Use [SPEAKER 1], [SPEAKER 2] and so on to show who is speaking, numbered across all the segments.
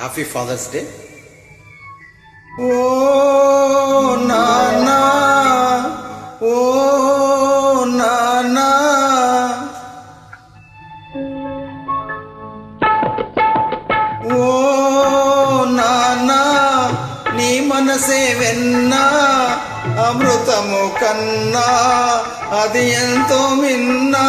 [SPEAKER 1] Happy fathers day
[SPEAKER 2] ఓ నానా ఓ నానా ఓ నానా నీ మనసే వెన్నా అమృతము కన్నా అది ఎంతో మిన్నా.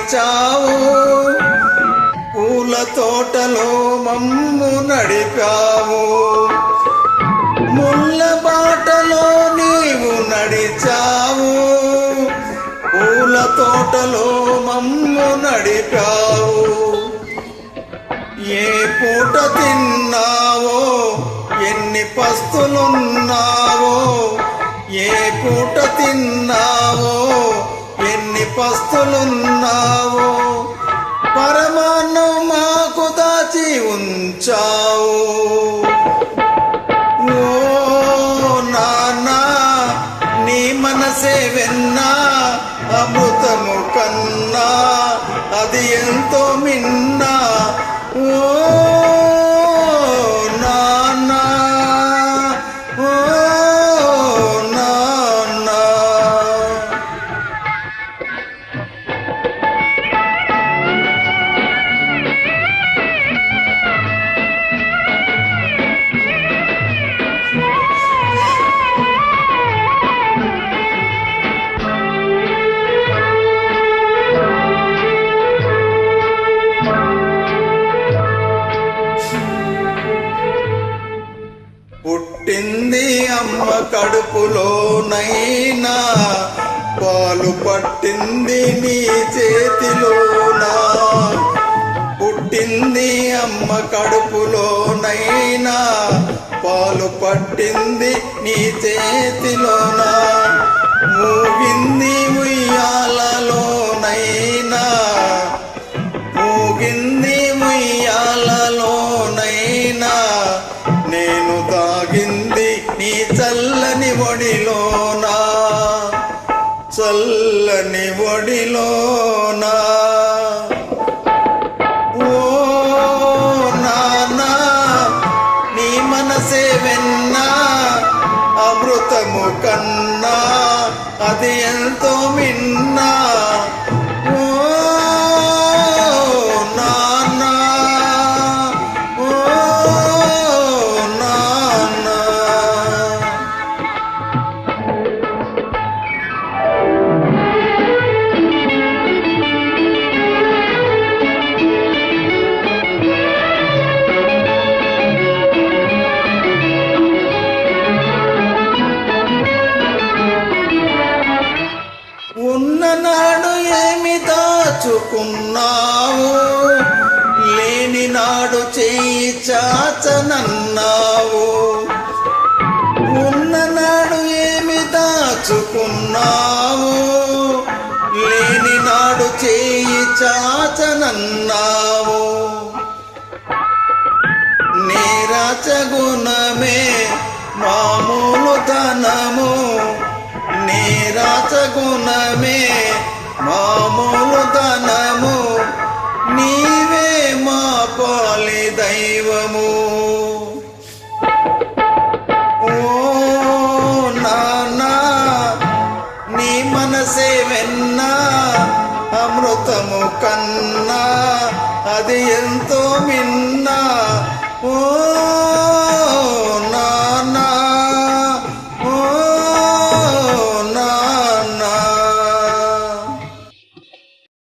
[SPEAKER 2] నడిచావు పూల తోటలో మమ్ము నడిపావు. ముళ్ళ బాటలో నీవు నడిచావు. పూల తోటలో మమ్ము నడిపావు. ఏ పూట తిన్నావో ఎన్ని పస్తులున్నావో ఏ పూట తిన్నావో ఎన్ని పస్తులున్నావో పరమాన్నం మాకు దాచి ఉంచావు. ఓ నానా నీ మనసే వెన్నా అమృతము కన్నా అది ఎంతో మిన్నా. కడుపులోనైనా పాలు పట్టింది నీ చేతిలోనా? పుట్టింది అమ్మ కడుపులోనైనా పాలు పట్టింది నీ చేతిలోనా? మూగింది ఉయ్యాలలోనైనా మూగింది ముయ్యాలలోనైనా నేను ఒడిలోన చల్లని ఒడిలోన. ఓ నానా నీ మనసే వెన్నా అమృతము కన్నా అది ఎంతో మిన్నా. దాచుకున్నావు. లేని నాడు చేయి చాచనన్నావు. ఉన్ననాడు ఏమి దాచుకున్నావు. లేని నాడు చేయి చాచనన్నావు. నేరాచగుణమే మామూలు ధనము. నేరాచగుణమే దైవము. ఓ నానా నీ మనసే వెన్నా అమృతము కన్నా అది ఎంతో మిన్నా. ఓ